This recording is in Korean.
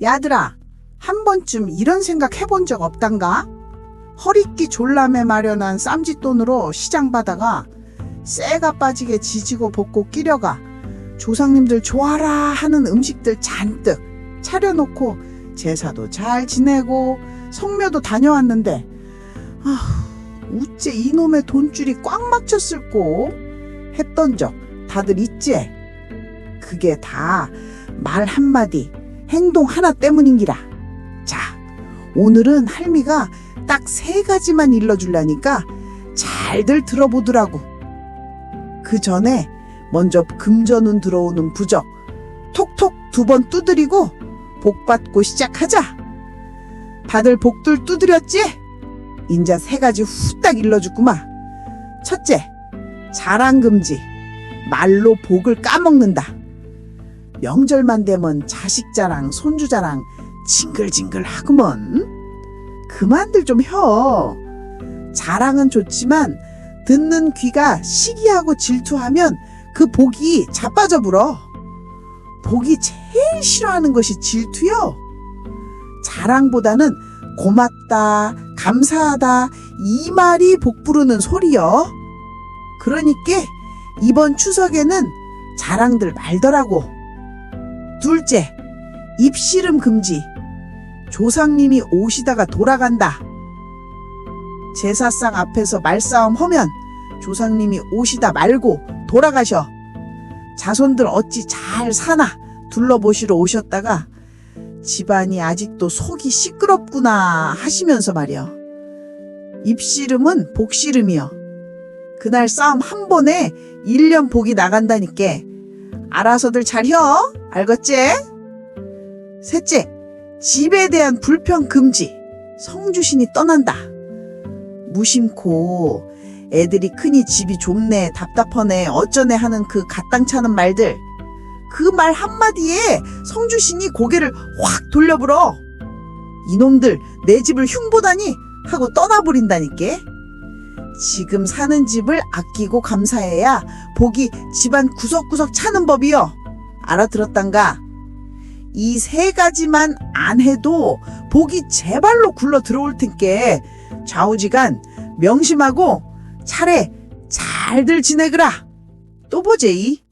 야들아, 한 번쯤 이런 생각 해본 적 없단가? 허리띠 졸라매 마련한 쌈짓돈으로 시장 바다가 쇠가 빠지게 지지고 볶고 끼려가 조상님들 좋아라 하는 음식들 잔뜩 차려놓고 제사도 잘 지내고 성묘도 다녀왔는데 아휴 우째 이놈의 돈줄이 꽉 막혔을꼬 했던 적 다들 있지? 그게 다 말 한마디 행동 하나 때문인기라 자 오늘은 할미가 딱 세 가지만 일러줄라니까 잘들 들어보더라고 그 전에 먼저 금전운 들어오는 부적 톡톡 두 번 두드리고 복 받고 시작하자. 다들 복들 두드렸지? 인자 세 가지 후딱 일러주구마. 첫째, 자랑 금지. 말로 복을 까먹는다. 명절만 되면 자식 자랑, 손주 자랑 징글징글 하구먼. 그만들 좀 혀. 자랑은 좋지만 듣는 귀가 시기하고 질투하면 그 복이 자빠져 불어. 복이 제일 싫어하는 것이 질투요. 자랑보다는 고맙다, 감사하다, 이 말이 복 부르는 소리요. 그러니까 이번 추석에는 자랑들 말더라고. 둘째, 입씨름 금지. 조상님이 오시다가 돌아간다. 제사상 앞에서 말싸움 하면 조상님이 오시다 말고 돌아가셔. 자손들 어찌 잘 사나 둘러보시러 오셨다가 집안이 아직도 속이 시끄럽구나 하시면서 말이여. 입씨름은 복씨름이여. 그날 싸움 한 번에 1년 복이 나간다니까. 알아서들 잘 혀. 알겠지? 셋째, 집에 대한 불평 금지. 성주신이 떠난다. 무심코 애들이 크니 집이 좁네, 답답하네, 어쩌네 하는 그 가땅차는 말들. 그 말 한마디에 성주신이 고개를 확 돌려불어. 이놈들 내 집을 흉보다니 하고 떠나버린다니까. 지금 사는 집을 아끼고 감사해야 복이 집안 구석구석 차는 법이요. 알아들었단가? 이 세 가지만 안 해도 복이 제발로 굴러 들어올 텐께 좌우지간 명심하고 차례 잘들 지내거라. 또 보제이.